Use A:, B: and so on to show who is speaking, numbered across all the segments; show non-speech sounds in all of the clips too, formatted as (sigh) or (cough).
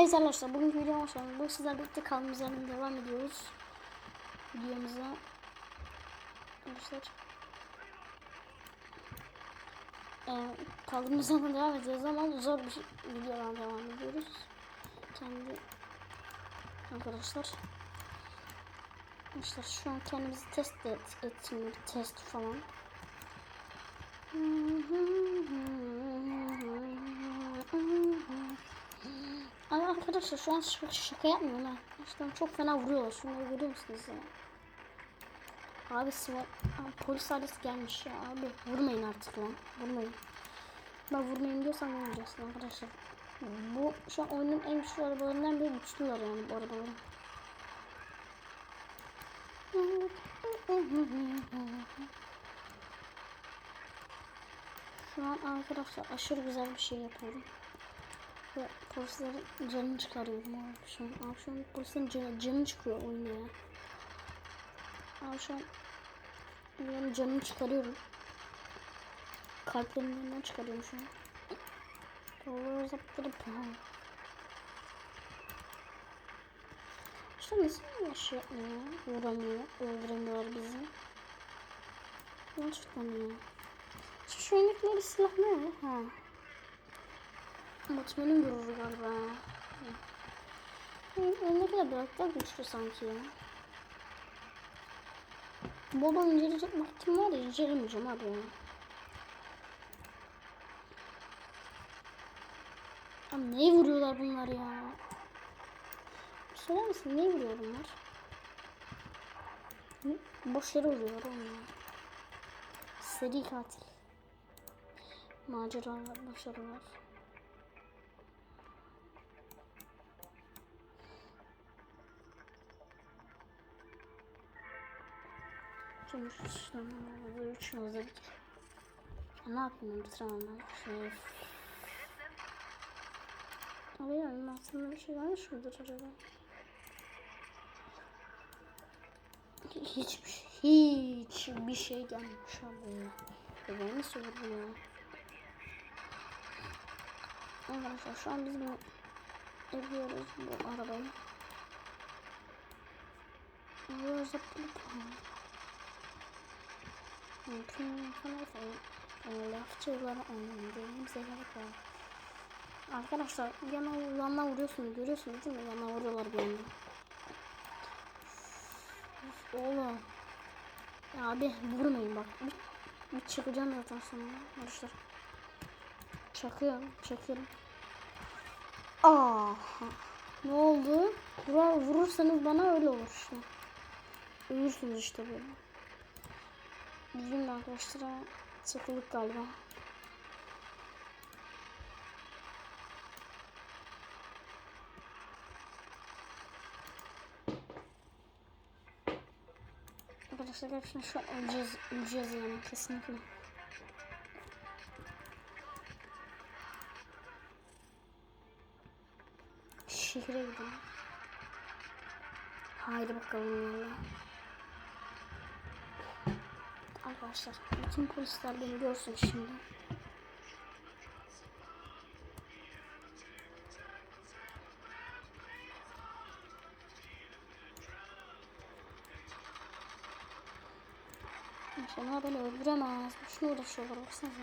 A: Evet arkadaşlar bugünkü videom hoş geldiniz. Bugün sizlerle birlikte yerden devam ediyoruz. Videomuza. Arkadaşlar. Ee, kaldığımız (laughs) devam ediyoruz ama zor bir şey, videodan devam ediyoruz. Kendi arkadaşlar. Arkadaşlar şu an kendimizi test et, ettim. Test falan. Arkadaşlar şu an şaka, yapmıyorum. İşte çok fena vuruyorlar. Şunları görüyor musunuz ya? Abi. Abi, polis ailesi gelmiş ya abi. Vurmayın artık lan. Vurmayın. Ben vurmayın diyorsam vurmayacaksın arkadaşlar. Bu şu an oyunun en güçlü arabalarından biri güçlüler yani bu arabaların. Şu an arkadaşlar aşırı güzel bir şey yapıyorum. Ve polislerin canını çıkarıyorum şu an polislerin canı, canı çıkıyor oyunda ya. An benim canını çıkarıyorum. Kalplerinden çıkarıyorum şu an. Dolar zaptları pahalı. İşte nasıl şey yapmıyor? Vuramıyor, öldüremiyorlar bizi. Gerçekten ya. Şu şu oyundaki silah ne? Ha. Batman'ın gururu galiba. Önündeki de biraz daha güçlü sanki ya. Baba inceleyecek vaktim var ya incelemeyeceğim abi ya. Abi neyi vuruyorlar bunlar ya? Söyler misin neyi vuruyor bunlar? Boş yere vuruyorlar onlar. Seri katil. Maceralar, başarılar. Sonuç işlemleri üç hazır. Ne yapayım bitiremem ben. Şey. Alıyorum aslında bir şey varmış mıdır acaba? Şey, hiç bir şey gelmiş abi ya. Ya nasıl olur bu ya? Arkadaşlar şu an biz bunu yapıyoruz bu arabayı. Böyle zıplık. Mümkün falan lafçılara oynadığımıza gerek var. Arkadaşlar yana yandan vuruyorsunuz görüyorsunuz değil mi? Yandan vuruyorlar bir Oğlum. Ya abi vurmayın bak. Bir, bir çıkacağım zaten sonra. Arkadaşlar. Çakıyorum. Çakıyorum. Aha. Ne oldu? Vurursanız bana öyle olur işte. Ölürsünüz işte böyle. Bizim de arkadaşlar çakılık galiba. Arkadaşlar gerçekten şu an öleceğiz, öleceğiz yani kesinlikle. Şehre gidelim. Haydi bakalım yallah. Arkadaşlar bütün polisler beni görsün şimdi. İnşallah beni öldüremez. Şunu uğraşıyorlar baksanıza.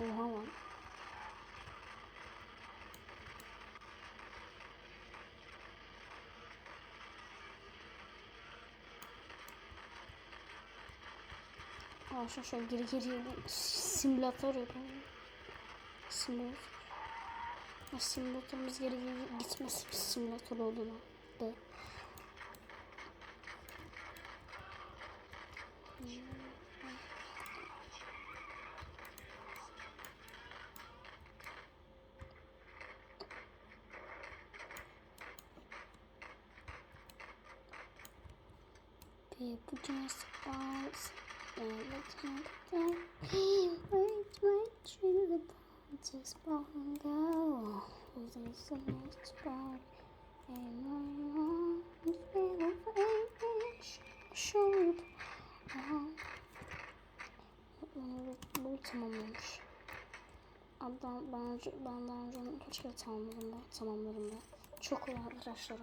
A: Oha lan. Arkadaşlar şöyle geri geri simülatör yapalım. Simülatör. Simülatörümüz geri geri gitmesi bir simülatör oldu lan. De. People just bounce. Bunu tamamlamış. Abi ben, önce, ben daha önce kaç kere tamamladım ben, tamamladım ben. Çok kolay arkadaşlar.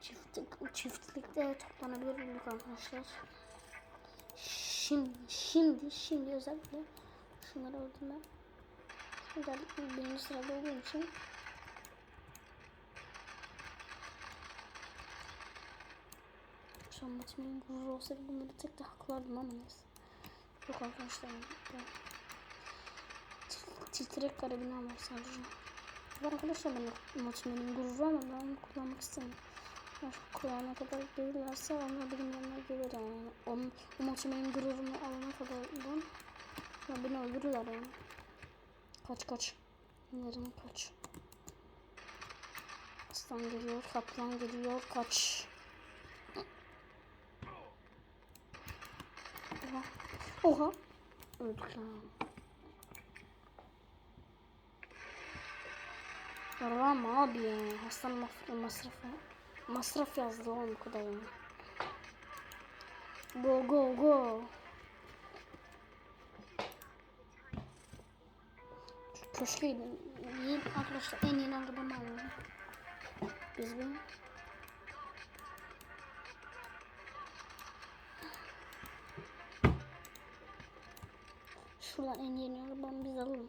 A: Çiftlik, çiftlikte toplanabilir bulduk arkadaşlar. Şimdi, şimdi, şimdi özellikle şunları öldüm ben. Özellikle birinci sırada olduğum için Şu an Batman'in gururu olsaydı bunları tek de haklardım ama neyse. Yok arkadaşlar. Ben... Tit- Titrek karabina var sadece. Var arkadaşlar benim Batman'in gururu ama ben onu kullanmak istemiyorum. Kullanana kadar gelirlerse onlar benim yanıma gelir yani. Onun, o Batman'in gururunu alana kadar ben ya beni. Kaç kaç. Yarın kaç. Aslan geliyor, kaplan geliyor, kaç. Oha. Oha. Öldük lan. Arama abi ya. Hastan masrafı, masrafı. Masraf yazdı oğlum kadar. Go go go. Şu Köşke gidin. Arkadaşlar en yeni arabamı alalım. Biz bir Şuradan en yeni arabamı biz alalım.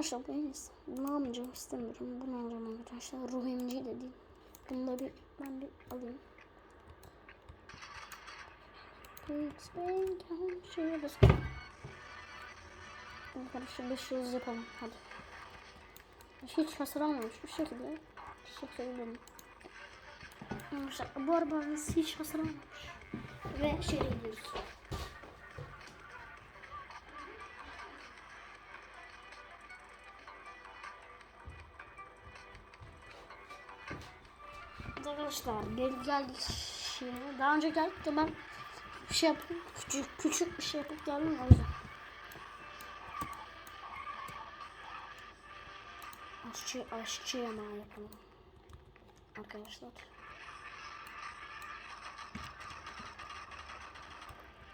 A: Arkadaşlar bu en iyisi. Bunu almayacağım istemiyorum. Bunu alacağım arkadaşlar. Ruh emici de değil. Bunu da bir ben bir alayım. Please bring şuraya bas. Arkadaşlar 5 yıldız yapalım. Hadi. Hiç hasar almamış bir şekilde. Teşekkür ederim. Arkadaşlar bu arabamız hiç hasar almamış. Ve şehre gidiyoruz. Arkadaşlar gel geldik şeye. Daha önce geldik de ben bir şey yaptım. Küçük küçük bir şey yapıp geldim o yüzden. Aşçı aşçı yemeği yapalım. Arkadaşlar.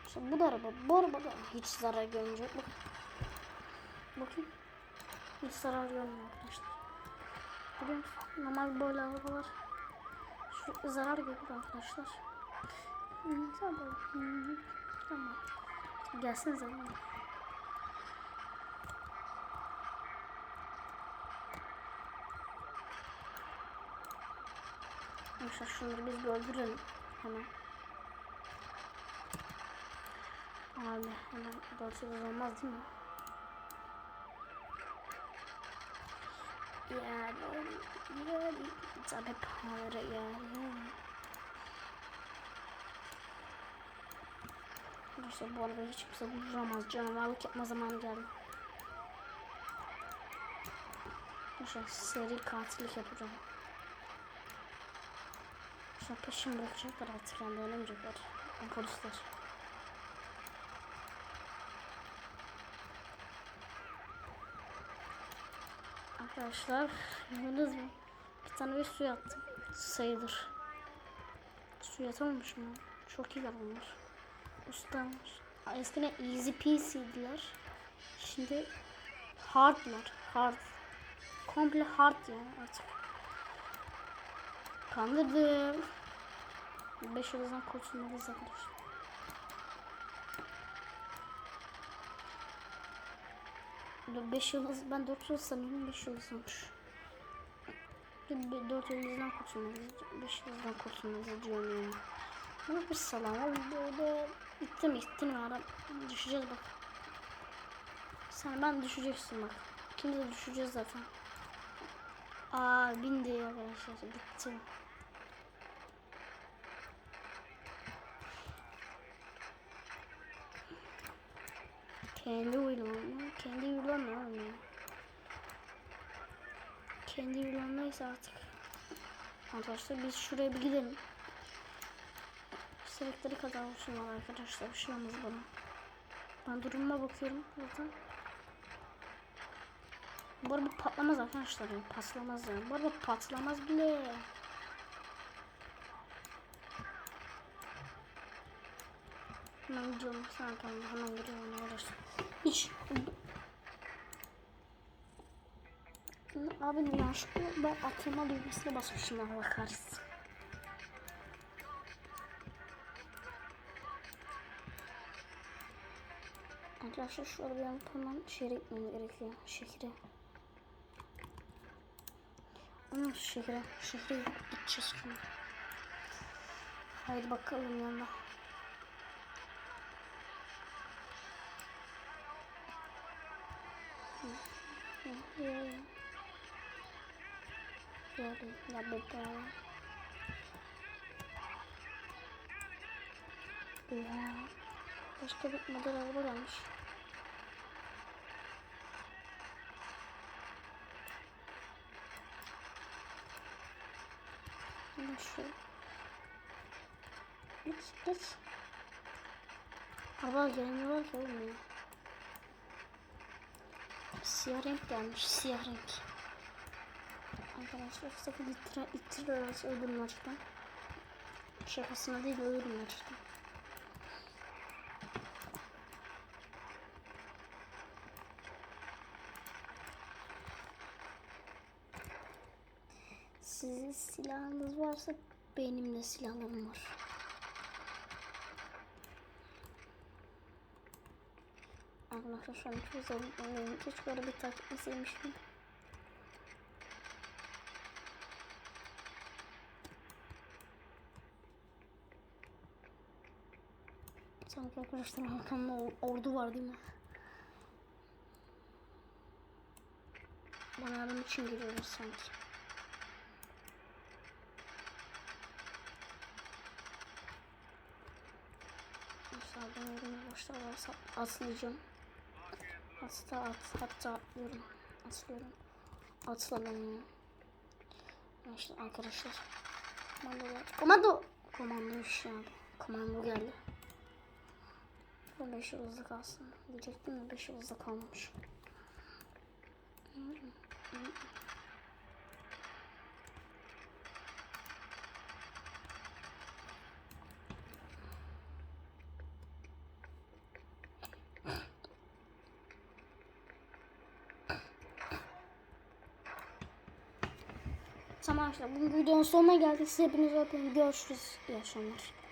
A: İşte bu da araba. Bu araba da hiç zarar görmeyecek. Bak. Bakın. Hiç zarar görmüyor arkadaşlar. Musun? Normal böyle arabalar zarar görür arkadaşlar. Hı, Tamam. Tamam. Gelsenize. bana. Arkadaşlar şunları biz bir. Hemen. Abi hemen yıldız olmaz değil mi? Yani yani tabi para yani. Arkadaşlar bu arada hiç kimse vuramaz. Canavarlık yapma zamanı geldi. Arkadaşlar seri katillik yapacağım. An peşimi bırakacaklar artık yani dönemeyecekler. Polisler. Arkadaşlar gördünüz mü? Bir tane bir su attım. Sayılır. Su yatamamış mı? Çok iyi olmuş. Ustamış. Eskiden easy peasy'diler. Şimdi hardlar. Hard. Komple hard yani artık. Kandırdım. 5 yıldızdan kurtulmalıyız arkadaşlar. 5 yıldız ben 4 yıldız sanıyorum 5 yıldız olmuş. 4 yıldızdan kurtulmalıyız. 5 yıldızdan kurtulmalıyız diyorum yani. Bu bir salam oğlum böyle ittim ittim ara düşeceğiz bak. Sen ben düşeceksin bak. İkimiz de düşeceğiz zaten. Aa bindi arkadaşlar bitti. Kendi uyulamıyor. Uyulamıyor mu? Kendi uyulamayız artık. Arkadaşlar biz şuraya bir gidelim. İstedikleri kadar olsunlar arkadaşlar. Bir şey olmaz bana. Ben durumuma bakıyorum zaten. Bu araba patlamaz arkadaşlar. ya, Paslamaz ya. Bu araba patlamaz bile. Hemen gidiyorum. Sen kendine hemen gidiyorum arkadaşlar. Hiç. Abi yanlışlıkla ben atılma düğmesine basmışım Allah kahretsin. Arkadaşlar şu arabayı alıp hemen şehre gitmem gerekiyor. Şehre. Ama şehre. Şehre gideceğiz şimdi. Haydi bakalım yanına. Yarın ya bedava. Ya. Başka bir model araba. Yine şu. Geç geç. Araba gelmiyorlar ki oğlum ya. Siyah renk gelmiş. Siyah renk. Arkadaşlar sakın ittir ittirerek öldürün açıktan. Şakasına değil ölürüm açıktan. Sizin silahınız varsa benim de silahlarım var. Arkadaşlar şu an çok zor. Keşke arada takip etseymişim. Sanki arkadaşlar arkamda or- ordu var değil mi? Bana yardım için geliyorlar sanki. Mesela ben boşlar varsa atlayacağım. Hatta at, hatta atlıyorum. Atlıyorum. Atlamıyorum. İşte arkadaşlar. Komando. Komando! Komando iş yani. Komando geldi. Bu 5 yıldızda kalsın. Diyecektim de 5 yıldızda kalmamış. Tamam arkadaşlar bugün videonun sonuna geldik. Size hepinize öpüyorum. Görüşürüz. İyi akşamlar.